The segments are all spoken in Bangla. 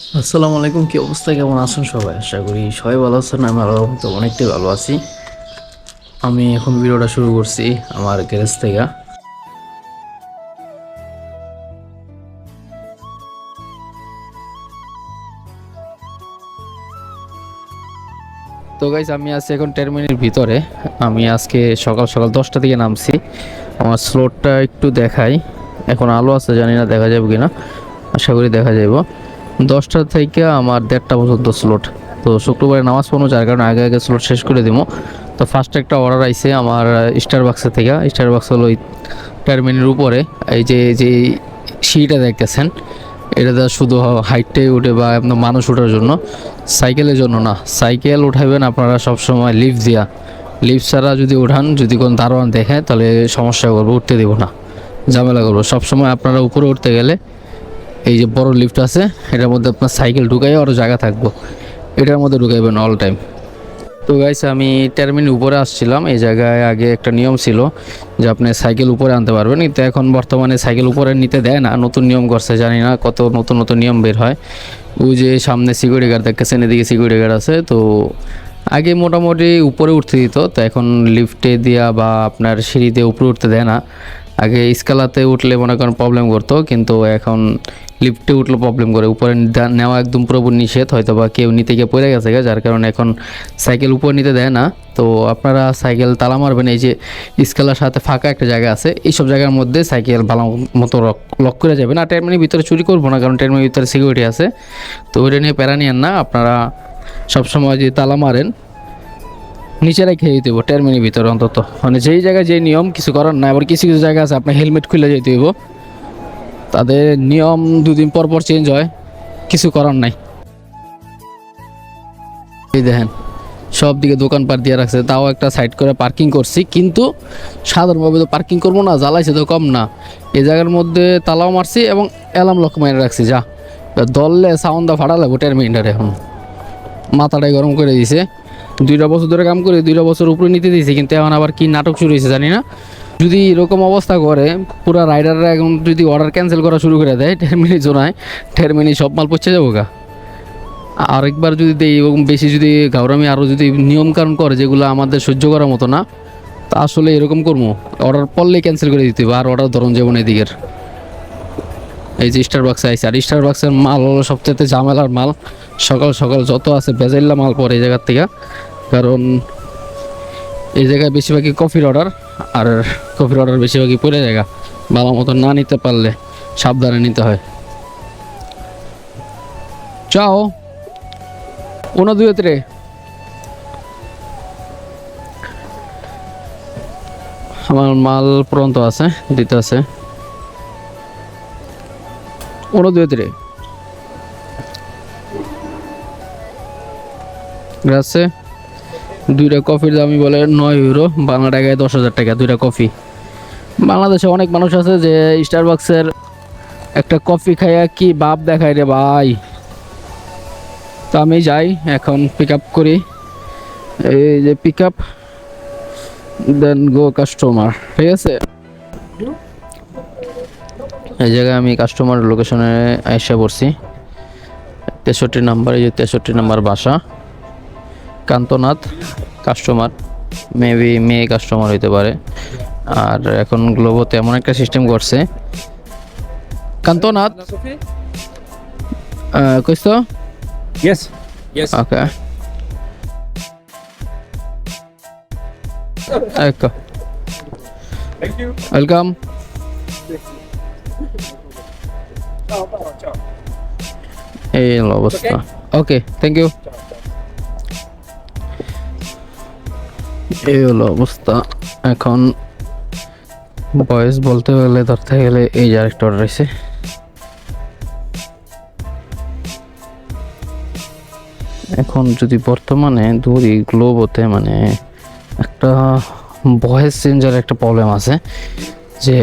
আসসালামু আলাইকুম, কি অবস্থা? কেমন আছেন সবাই? আশা করি সবাই ভালো আছেন, আমি আল্লাহর রহমতে অনেকটাই ভালো আছি। আমি এখন ভিডিওটা শুরু করছি আমার গ্যারেজ থেকে। তো গাইজ আমি আছি এখন টার্মিনের ভিতরে। আমি আজকে সকাল সকাল দশটা দিকে নামছি। আমার স্লোটটা একটু দেখাই। এখন আলো আছে জানি না, দেখা যাবে কিনা। আশা করি দেখা যাইব। দশটা থেকে আমার দেড়টা পর্যন্ত স্লোট তো শুক্রবারে নামাজ পড়ব, যার কারণে আগে আগে স্লোট শেষ করে দিব। তো ফার্স্ট একটা অর্ডার আইছে আমার স্টার বাক্সের থেকে। স্টার বাক্স হলো ওই টার্মিনের উপরে। এই যে যে সিঁড়িটা দেখতেছেন, এটা এটাতে শুধু হাইটটাই উঠে বা আপনার মানুষ ওঠার জন্য। সাইকেলের জন্য না সাইকেল উঠাবেন আপনারা সবসময় লিফট দিয়া। লিফট ছাড়া যদি উঠান যদি কোনো দারোয়ান দেখে, তাহলে সমস্যা করব, উঠতে দেবো না। ঝামেলা করব। সবসময় আপনারা উপরে উঠতে গেলে এই যে বড় লিফট আছে, এটার মধ্যে আপনার সাইকেল ঢুকাই আরও জায়গা থাকব। এটার মধ্যে ঢুকাইবেন অল টাইম তো গাইস আমি টার্মিন উপরে আসছিলাম, এই জায়গায় আগে একটা নিয়ম ছিল যে আপনি সাইকেল উপরে আনতে পারবেন, কিন্তু এখন বর্তমানে সাইকেল উপরে নিতে দেয় না, নতুন নিয়ম করছে, জানি না কত নতুন নতুন নিয়ম বের হয়। ওই যে সামনে সিকিউরিটি গার্ড দেখতেছেন, এদিকে সিকিউরিটি গার্ড আছে, তো আগে মোটামুটি উপরে উঠতে দিত, তো এখন লিফটে দেওয়া বা আপনার সিঁড়িতে উপরে উঠতে দেয় না। আগে স্কালাতে উঠলে মনে করেন প্রবলেম করতো, কিন্তু এখন লিফটে উঠলে প্রবলেম করে। উপরে নেওয়া একদম পুরোপুরি নিষেধ হয়তো বা কেউ নিতে গিয়ে পড়ে গেছে যার কারণে এখন সাইকেল উপরে নিতে দেয় না। তো আপনারা সাইকেল তালা মারবেন, এই যে স্কেলার সাথে ফাঁকা একটা জায়গা আছে, এইসব জায়গার মধ্যে সাইকেল ভালো মতো লক করে যাবেন। আর টার্মিনের ভিতরে চুরি করব না, কারণ টার্মিনের ভিতরে সিকিউরিটি আছে। তো ওইটা নিয়ে প্যারা নিয়েন না, আপনারা সবসময় যে তালা মারেন নিচে রেখে দিতে হইব টার্মিনের ভিতরে অন্তত। মানে যেই জায়গায় যে নিয়ম কিছু করার না আবার কিছু কিছু জায়গা আছে আপনার হেলমেট খুলে যেতে হইব। তাদের নিয়ম দুদিন পর পর চেঞ্জ হয়, কিছু করার নাই। এই দেখেন, সব দিকে দোকানপাট দিয়ে রাখছে, তাও একটা সাইড করে পার্কিং করছি, কিন্তু সাধারণভাবে তো পার্কিং করব না, জ্বালাইছে তো কম না। এই জায়গার মধ্যে তালাও মারছি এবং অ্যালার্ম লক মেরে রাখছি, যা। দললে সাউন্ডটা ফাটালে ভোটের মিনিটার এখন। মাথাটাই গরম করে দিছে। দুইটা বছর ধরে কাম করে দুইটা বছর উপরে নিতে দিয়েছে, কিন্তু এখন আবার কি নাটক শুরু হয়েছে জানি না। যদি এরকম অবস্থা করে, পুরা রাইডাররা এখন যদি অর্ডার ক্যান্সেল করা শুরু করে দেয় টেরমিনি জোনায় টেরমিনি সব মাল পচে যাব গা। আরেকবার যদি দেই, এবং বেশি যদি গাউরামি আরও যদি নিয়মকানুন করে, যেগুলো আমাদের সহ্য করার মতো না, তা আসলে এরকম করব। অর্ডার পড়লেই ক্যান্সেল করে দিতে হবে, আর অর্ডার ধরুন যাব না এদিকের। এই যে স্টার বাক্সে আইসে আর স্টার বাক্সের মাল হলো সবচেয়ে ঝামেলার মাল। সকাল সকাল যত আছে বেজাইল্লা মাল পরে এই জায়গার থেকে। কারণ এই জায়গায় বেশিরভাগই কফির অর্ডার আর কফির অর্ডার বেশিরভাগই পড়ে জায়গা। ভালো মতো না নিতে পারলে সাবধানে নিতে হয়। চাও। uno due tre আমার মাল পর্যন্ত আছে, দিতে আছে। Tre আছে, দুইটা কফির দামই বলে নয় ইউরো বাংলা টাকায় দশ হাজার টাকা, দুইটা কফি। বাংলাদেশে অনেক মানুষ আছে যে স্টারবাক্সের একটা কফি খাইয়া কি বাপ দেখায় রে ভাই। তো আমি যাই, এখন পিক আপ করি। এই যে পিক আপ দেন গো কাস্টমার ঠিক আছে? এই জায়গায় আমি কাস্টমার লোকেশনে এসে পড়ছি। তেষট্টি নাম্বার এই যে তেষট্টি নাম্বার বাসা। কান্তনাথ কাস্টমার মেবি মেয়ে কাস্টমার হইতে পারে। আর এখন গ্লোবোতে এমন একটা সিস্টেম করছে। কান্তনাথ? কইস তো. ওকে. ওয়েলকাম. এই অবস্থা। ওকে থ্যাংক ইউ এই হলো অবস্থা। এখন বয়স বলতে গেলে, ধরতে গেলে এই যে আরেকটা অর্ডার আছে এখন যদি বর্তমানে ধরি গ্লোবোতে মানে একটা ভয়েস চেঞ্জার একটা প্রবলেম আছে, যে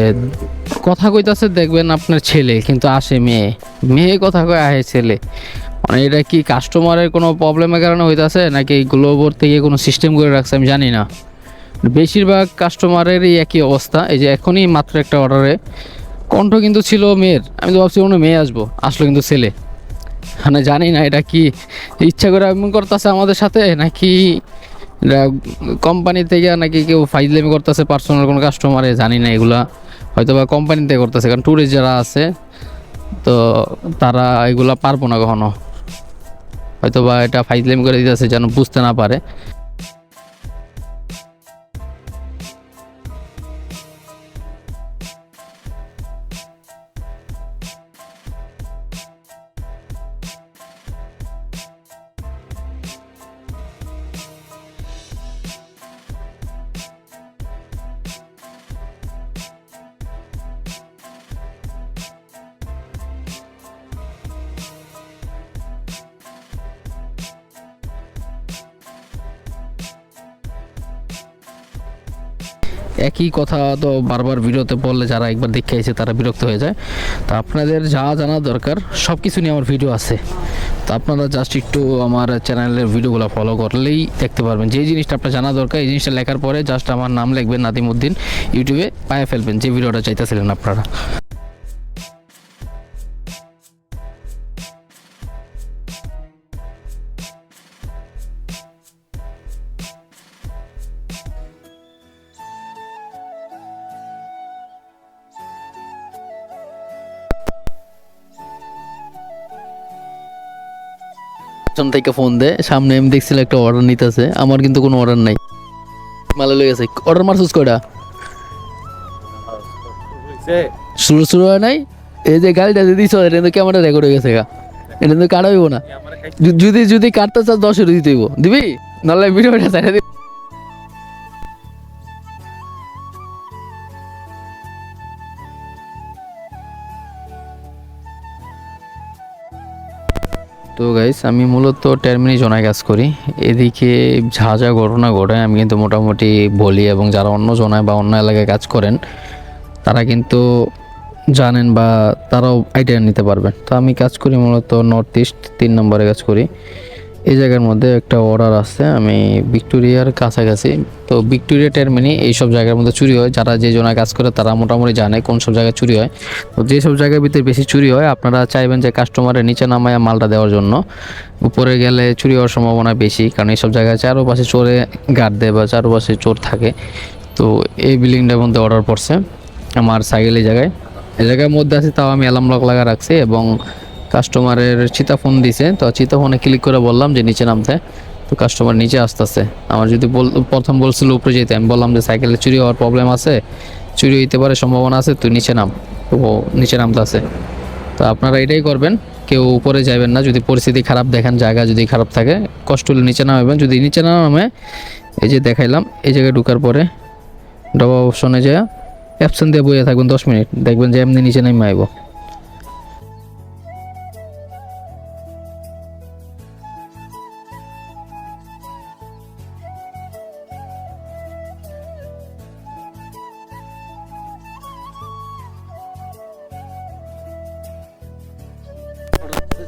কথা কইতাছে, দেখবেন আপনার ছেলে, কিন্তু আসে মেয়ে। মেয়ে কথা কয়, আহে ছেলে। মানে এটা কি কাস্টমারের কোনো প্রবলেমের কারণে হইতাছে, নাকি গ্লোবোর থেকে কোনো সিস্টেম করে রাখছে, আমি জানি না। বেশিরভাগ কাস্টমারেরই একই অবস্থা, এই যে এখনই মাত্র একটা অর্ডারে কণ্ঠ কিন্তু ছিল মেয়ের, আমি তো ভাবছি কোনো মেয়ে আসব, আসলো কিন্তু ছেলে। মানে জানি না এটা কি, ইচ্ছা করে এমন করতেছে আমাদের সাথে, নাকি কোম্পানি থেকে নাকি কেউ ফাইজলামি করতেছে পার্সোনাল কোনো কাস্টমারে জানি না এগুলা। হয়তো বা কোম্পানিতে করতেছে, কারণ ট্যুরিস্ট যারা আছে, তো তারা এগুলো পারব না কখনো। হয়তো বা এটা ফাইজলেম করে দিতেছে যেন বুঝতে না পারে। একই কথা তো বারবার ভিডিওতে বললে যারা একবার দেখে এসে তারা বিরক্ত হয়ে যায়। তো আপনাদের যা জানা দরকার সব কিছু নিয়ে আমার ভিডিও আছে। তো আপনারা জাস্ট একটু আমার চ্যানেলের ভিডিওগুলো ফলো করলেই দেখতে পারবেন। যে জিনিসটা আপনার জানা দরকার, এই জিনিসটা লেখার পরে জাস্ট আমার নাম লিখবেন নাদিমউদ্দিন ইউটিউবে পায়ে ফেলবেন, যে ভিডিওটা চাইতেছিলেন আপনারা। জন থেকে ফোন দে সামনে আমি দেখছিল একটা অর্ডার নিতেছে আমার কিন্তু কোনো অর্ডার নাই। মালে লই গেছে অর্ডার মারছিস কয়টা? শুরু শুরু হয় নাই? এই যে গাড়িটা যদি দিছ এটা কিন্তু ক্যামেরা রেকর্ড হয়ে গেছে গা। এটা কিন্তু কাটা হইব না। যদি যদি কাটতে চাস দশ দিতে হইব। দিবি? নাহলে ভিডিওটা ছেড়ে দিবি। তো গাইস আমি মূলত টার্মিনি জোনায় কাজ করি। এদিকে যা যা ঘটনা ঘটে, আমি কিন্তু মোটামুটি বলি এবং যারা অন্য জোনায় বা অন্য এলাকায় কাজ করেন, তারা কিন্তু জানেন বা তারাও আইডিয়া নিতে পারবেন। তো আমি কাজ করি মূলত নর্থ ইস্ট তিন নম্বরে কাজ করি। এই জায়গার মধ্যে একটা অর্ডার আসছে, আমি ভিক্টোরিয়ার কাছাকাছি। তো ভিক্টোরিয়া টার্মিনি এইসব জায়গার মধ্যে চুরি হয়। যারা যে জনায় কাজ করে, তারা মোটামুটি জানে কোন সব জায়গায় চুরি হয়। তো যেসব জায়গার ভিতরে বেশি চুরি হয়, আপনারা চাইবেন যে কাস্টমারের নিচে নামায় মালটা দেওয়ার জন্য। উপরে গেলে চুরি হওয়ার সম্ভাবনা বেশি, কারণ এইসব জায়গায় চারোপাশে চোরে গার্ড দেয় বা চারোপাশে চোর থাকে। তো এই বিল্ডিংটার মধ্যে অর্ডার পড়ছে, আমার সাইকেল এই জায়গায়। এই জায়গার মধ্যে আছে, তাও আমি অ্যালার্ম লক লাগা রাখছি এবং কাস্টমারের চিতা ফোন দিছে, তো চিতা ফোনে ক্লিক করে বললাম যে নিচে নামতে। তো কাস্টমার নিচে আসতেছে। আমার যদি বল, প্রথম বলছিল উপরে যেতে, আমি বললাম যে সাইকেলে চুরি হওয়ার প্রবলেম আছে, চুরি হইতে পারে সম্ভাবনা আছে, তুই নিচে নাম। তো ও নিচে নামতেছে তো আপনারা এটাই করবেন, কেউ উপরে যাবেন না, যদি পরিস্থিতি খারাপ দেখেন, জায়গা যদি খারাপ থাকে, কষ্ট হলে নিচে নামাবেন। যদি নিচে না নামে, এই যে দেখাইলাম, এই জায়গায় ঢুকার পরে ডবা অপশনে যায় অ্যাপশন দিয়ে বইয়ে থাকবেন দশ মিনিট। দেখবেন যে এমনি নিচে নেমে আইব।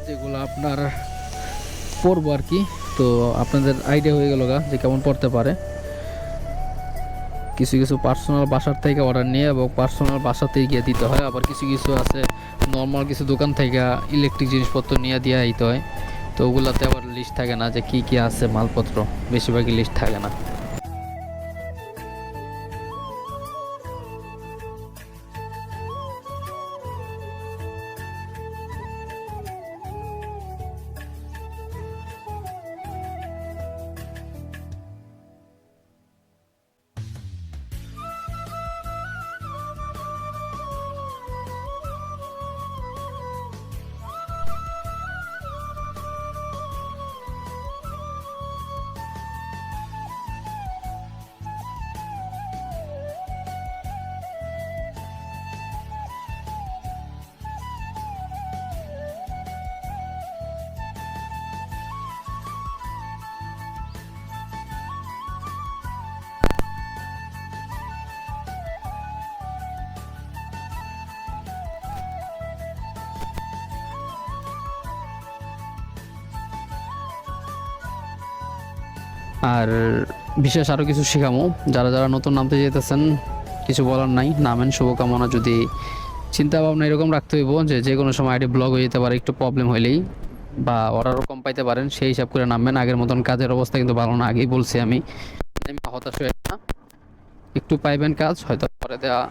যেগুলো আপনার পরবো আর কি, তো আপনাদের আইডিয়া হয়ে গেল গা যে কেমন পড়তে পারে। কিছু কিছু পার্সোনাল বাসার থেকে অর্ডার নিয়ে এবং পার্সোনাল বাসাতেই গিয়ে দিতে হয়। আবার কিছু কিছু আছে নর্মাল কিছু দোকান থেকে ইলেকট্রিক জিনিসপত্র নিয়ে দিয়ে দিতে হয়। তো ওগুলাতে আবার লিস্ট থাকে না যে কি কি আছে মালপত্র। বেশিরভাগই লিস্ট থাকে না। আর বিশেষ আরও কিছু শেখামো। যারা যারা নতুন নামতে যেতেছেন, কিছু বলার নাই। নামেন, শুভকামনা। যদি চিন্তা ভাবনা এরকম রাখতে হইব যে যে কোনো সময় আইডি ব্লক হয়ে যেতে পারে, একটু প্রবলেম হইলেই বা অর্ডারও কম পাইতে পারেন, সেই হিসাব করে নামবেন। আগের মতন কাজের অবস্থা কিন্তু ভালো না, আগেই বলছি আমি। হতাশ হয়ে না। একটু পাইবেন কাজ, হয়তো পরে দেওয়া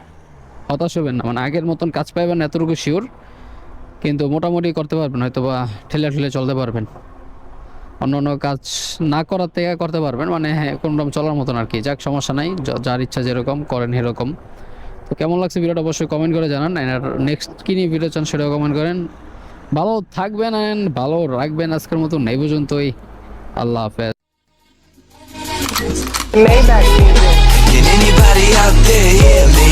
হতাশ হবেন না। মানে আগের মতন কাজ পাইবেন এতটুকু শিওর কিন্তু মোটামুটি করতে পারবেন হয়তো বা ঠেলে ঠেলে চলতে পারবেন। অন্য অন্য কাজ না করার থেকে করতে পারবেন। মানে হ্যাঁ কোনোরকম চলার মতন আর কি। যাক সমস্যা নাই। যার ইচ্ছা যেরকম করেন সেরকম। তো কেমন লাগছে ভিডিওটা অবশ্যই কমেন্ট করে জানান। আর নেক্সট কী নিয়ে ভিডিও চান সেটাও কমেন্ট করেন। ভালো থাকবেন অ্যান্ড ভালো রাখবেন আজকের মতন। এই পর্যন্তই। আল্লাহ হাফেজ। Maybach music. Can anybody out there hear me?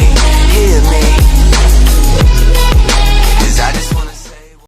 Hear me?